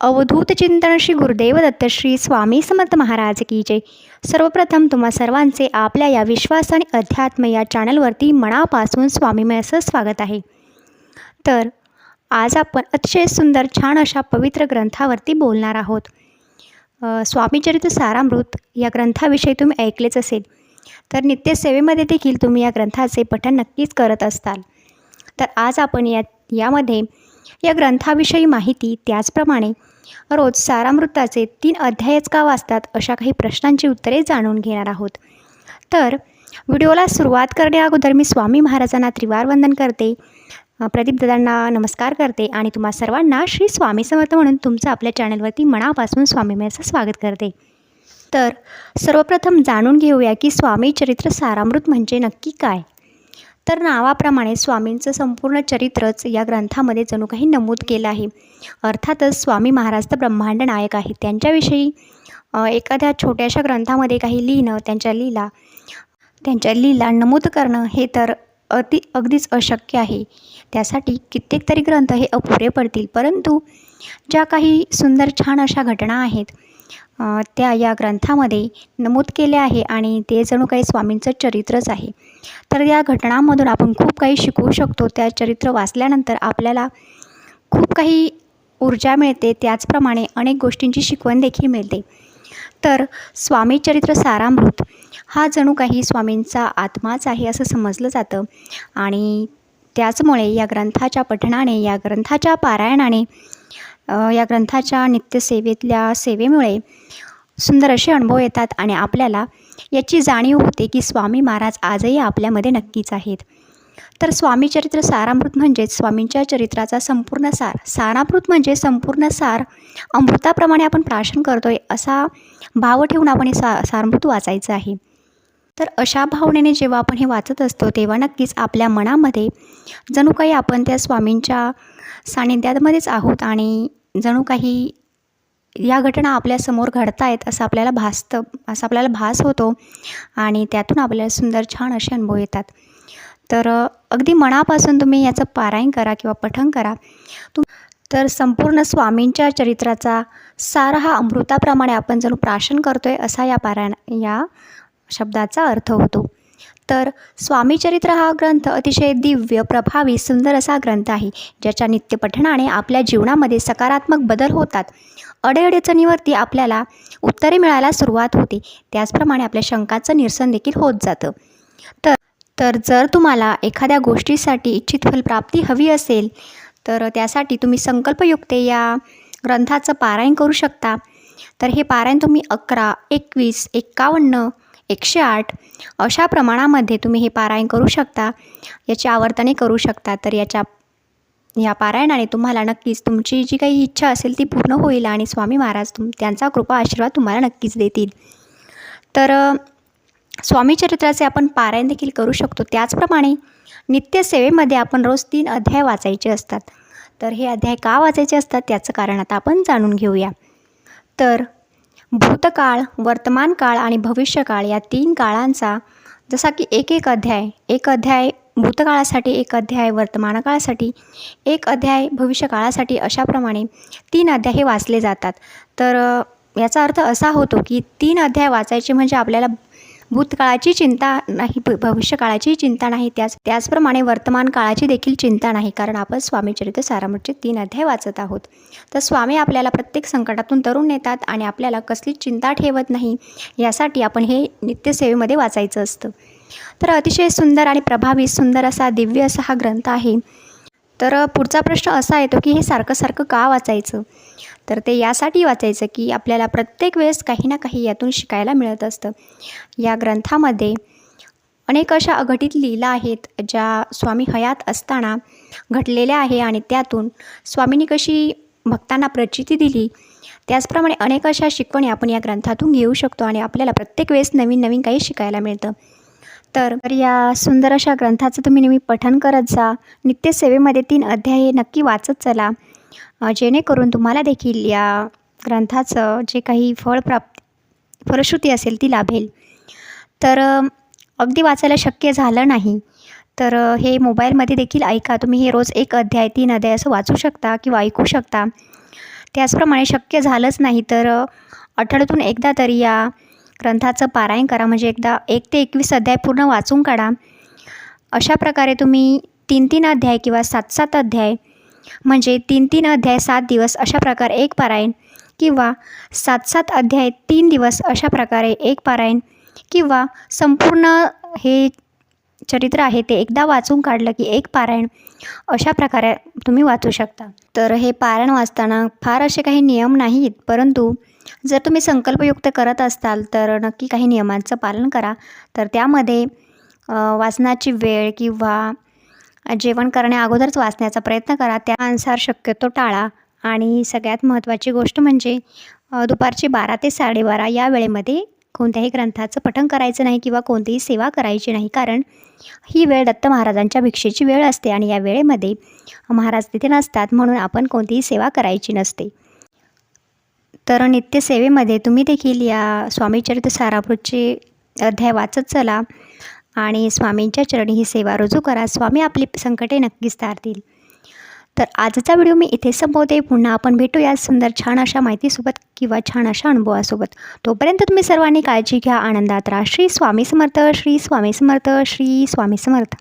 अवधूत चिंतन श्री गुरुदेव दत्त श्री स्वामी समर्थ महाराज की जय. सर्वप्रथम तुम्हा सर्वांचे आपल्या या विश्वास आणि अध्यात्म या चॅनलवरती मनापासून स्वामीमय असं स्वागत आहे. तर आज आपण अतिशय सुंदर छान अशा पवित्र ग्रंथावरती बोलणार आहोत. स्वामीचरित स्वामीचरित्र सारामृत या ग्रंथाविषयी तुम्ही ऐकलेच असेल. तर नित्यसेवेमध्ये देखील तुम्ही या ग्रंथाचे पठण नक्कीच करत असताल. तर आज आपण या यामध्ये या ग्रंथाविषयी माहिती त्याचप्रमाणे रोज सारामृताचे तीन अध्यायच का वाचतात अशा काही प्रश्नांची उत्तरे जाणून घेणार आहोत. तर व्हिडिओला सुरुवात करण्या अगोदर मी स्वामी महाराजांना त्रिवार वंदन करते. प्रदीपदादांना प्रदीप दादांना नमस्कार करते आणि तुम्हा सर्वांना श्री स्वामी समर्थ म्हणून तुमचं आपल्या चॅनलवरती मनापासून स्वामीमयाचं स्वागत करते. तर सर्वप्रथम जाणून घेऊया की स्वामी चरित्र सारामृत म्हणजे नक्की काय? तर नावाप्रमाणे स्वामींचं संपूर्ण चरित्रच या ग्रंथामध्ये जणू काही नमूद केलं आहे. अर्थातच स्वामी महाराज तर ब्रह्मांड नायक आहेत. त्यांच्याविषयी एखाद्या छोट्याशा ग्रंथामध्ये काही लिहिणं त्यांच्या लीला त्यांच्या लीला नमूद करणं हे तर अति अगदीच अशक्य आहे. त्यासाठी कित्येक तरी ग्रंथ हे अपुरे पडतील. परंतु ज्या काही सुंदर छान अशा घटना आहेत त्या या ग्रंथामध्ये नमूद केले आहे आणि ते जणू काही स्वामींचं चरित्रच आहे. तर या घटनांमधून आपण खूप काही शिकवू शकतो. त्या चरित्र वाचल्यानंतर आपल्याला खूप काही ऊर्जा मिळते. त्याचप्रमाणे अनेक गोष्टींची शिकवण देखील मिळते. तर स्वामी चरित्र सारामृत हा जणू काही स्वामींचा आत्माच आहे असं समजलं जातं. आणि त्याचमुळे या ग्रंथाच्या पठणाने या ग्रंथाच्या पारायणाने या ग्रंथाच्या नित्यसेवेतल्या सेवेमुळे सुंदर असे अनुभव येतात आणि आपल्याला याची जाणीव होते की स्वामी महाराज आजही आपल्यामध्ये नक्कीच आहेत. तर स्वामी चरित्र सारामृत म्हणजेच स्वामींच्या चरित्राचा संपूर्ण सार सारामृत म्हणजे संपूर्ण सार अमृताप्रमाणे आपण प्राशन करतोय असा भाव ठेवून आपण हे सा सारामृत वाचायचं आहे. तर अशा भावनेने जेव्हा आपण हे वाचत असतो तेव्हा नक्कीच आपल्या मनामध्ये जणू काही आपण त्या स्वामींच्या सानिध्यामध्येच आहोत आणि जणू काही या घटना आपल्यासमोर घडत आहेत असं आपल्याला भासतं असं आपल्याला भास होतो आणि त्यातून आपल्याला सुंदर छान असे अनुभव येतात. तर अगदी मनापासून तुम्ही याचं पारायण करा किंवा पठण करा. तुम तर संपूर्ण स्वामींच्या चरित्राचा सार हा अमृताप्रमाणे आपण जणू प्राशन करतोय असा या पारायण या शब्दाचा अर्थ होतो. तर स्वामीचरित्र हा ग्रंथ अतिशय दिव्य प्रभावी सुंदर असा ग्रंथ आहे ज्याच्या नित्यपठणाने आपल्या जीवनामध्ये सकारात्मक बदल होतात. अडीअडचणीवरती आपल्याला उत्तरे मिळायला सुरुवात होते. त्याचप्रमाणे आपल्या शंकाचं निरसन देखील होत जातं. तर तर जर तुम्हाला एखाद्या गोष्टीसाठी इच्छित फलप्राप्ती हवी असेल तर त्यासाठी तुम्ही संकल्पयुक्त या ग्रंथाचं पारायण करू शकता. तर हे पारायण तुम्ही अकरा एकवीस एक्कावन्न एकशे आठ. अशा प्रमाणामध्ये तुम्ही हे पारायण करू शकता. याची आवर्तने करू शकता तर याच्या या पारायणाने तुम्हाला नक्कीच तुमची जी काही इच्छा असेल ती पूर्ण होईल आणि स्वामी महाराज तुम त्यांचा कृपा आशीर्वाद तुम्हाला नक्कीच देतील. तर स्वामी चरित्राचे आपण पारायण देखील करू शकतो. त्याचप्रमाणे नित्यसेवेमध्ये आपण रोज तीन अध्याय वाचायचे असतात. तर हे अध्याय का वाचायचे असतात? त्याचं कारण आता आपण जाणून घेऊया. तर भूतकाळ वर्तमान काळ आणि भविष्यकाळ या तीन काळांचा जसा की एक एक अध्याय एक अध्याय भूतकाळासाठी एक अध्याय वर्तमानकाळासाठी एक अध्याय भविष्यकाळासाठी अशाप्रमाणे तीन अध्याय हे वाचले जातात. तर याचा अर्थ असा होतो की तीन अध्याय वाचायचे म्हणजे आपल्याला भूतकाळाची चिंता नाही भ भविष्यकाळाची चिंता नाही त्याच त्याचप्रमाणे वर्तमान काळाची देखील चिंता नाही कारण आपण स्वामीचरित्र सारामृतचे तीन अध्याय वाचत आहोत. तर स्वामी आपल्याला प्रत्येक संकटातून तरुण नेतात आणि आपल्याला कसलीच चिंता ठेवत नाही यासाठी आपण हे नित्यसेवेमध्ये वाचायचं असतं. तर अतिशय सुंदर आणि प्रभावी सुंदर असा दिव्य असा हा ग्रंथ आहे. तर पुढचा प्रश्न असा येतो की हे सारखं सारखं का वाचायचं? तर ते यासाठी वाचायचं की आपल्याला प्रत्येक वेळेस काही ना काही यातून शिकायला मिळत असतं. या ग्रंथामध्ये अनेक अशा अघटित लीला आहेत ज्या स्वामी हयात असताना घडलेल्या आहे आणि त्यातून स्वामींनी कशी भक्तांना प्रचिती दिली त्याचप्रमाणे अनेक अशा शिकवणी आपण या ग्रंथातून घेऊ शकतो आणि आपल्याला प्रत्येक वेळेस नवीन नवीन काही शिकायला मिळतं. तर तर या सुंदर अशा ग्रंथाचं तुम्ही नेहमी पठन करत जा. नित्यसेवेमध्ये तीन अध्याय हे नक्की वाचत चला. जेणेकरून तुम्हाला देखील या ग्रंथाचं जे काही फळप्राप्ती फलश्रुती असेल ती लाभेल. तर अगदी वाचायला शक्य झालं नाही. तर हे मोबाईलमध्ये देखील ऐका. तुम्ही हे रोज एक अध्याय तीन अध्याय असं वाचू शकता किंवा ऐकू शकता. त्याचप्रमाणे शक्य झालंच नाही तर आठवड्यातून एकदा तरी या ग्रंथाचं पारायण करा. म्हणजे एकदा एक ते एकवीस अध्याय पूर्ण वाचून काढा. अशा प्रकारे तुम्ही तीन तीन अध्याय किंवा सात सात अध्याय म्हणजे तीन तीन अध्याय सात दिवस अशा प्रकारे एक पारायण किंवा सात सात अध्याय तीन दिवस अशा प्रकारे एक पारायण किंवा संपूर्ण हे चरित्र आहे ते एकदा वाचून काढलं की एक पारायण अशा प्रकारे तुम्ही वाचू शकता. तर हे पारायण वाचताना फार असे काही नियम नाहीत परंतु जर तुम्ही संकल्पयुक्त करत असाल तर नक्की काही नियमांचं पालन करा. तर त्यामध्ये वाचनाची वेळ किंवा जेवण करण्याअगोदरच वाचण्याचा प्रयत्न करा. त्यानुसार शक्यतो टाळा. आणि सगळ्यात महत्त्वाची गोष्ट म्हणजे दुपारची बारा ते साडेबारा या वेळेमध्ये कोणत्याही ग्रंथाचं पठण करायचं नाही किंवा कोणतीही सेवा करायची नाही. कारण ही वेळ दत्त महाराजांच्या भिक्षेची वेळ असते आणि या वेळेमध्ये महाराज तिथे नसतात म्हणून आपण कोणतीही सेवा करायची नसते. तर नित्यसेवेमध्ये तुम्ही देखील या स्वामीचरित्र सारामृतचे अध्याय वाचत चला आणि स्वामींच्या चरणी ही सेवा रुजू करा. स्वामी आपली संकटे नक्कीच तारतील. तर आजचा व्हिडिओ मी इथे संपवते. पुन्हा आपण भेटूया सुंदर छान अशा माहितीसोबत किंवा छान अशा अनुभवासोबत. तोपर्यंत तुम्ही सर्वांनी काळजी घ्या. आनंदात राहा. श्री स्वामी समर्थ श्री स्वामी समर्थ श्री स्वामी समर्थ.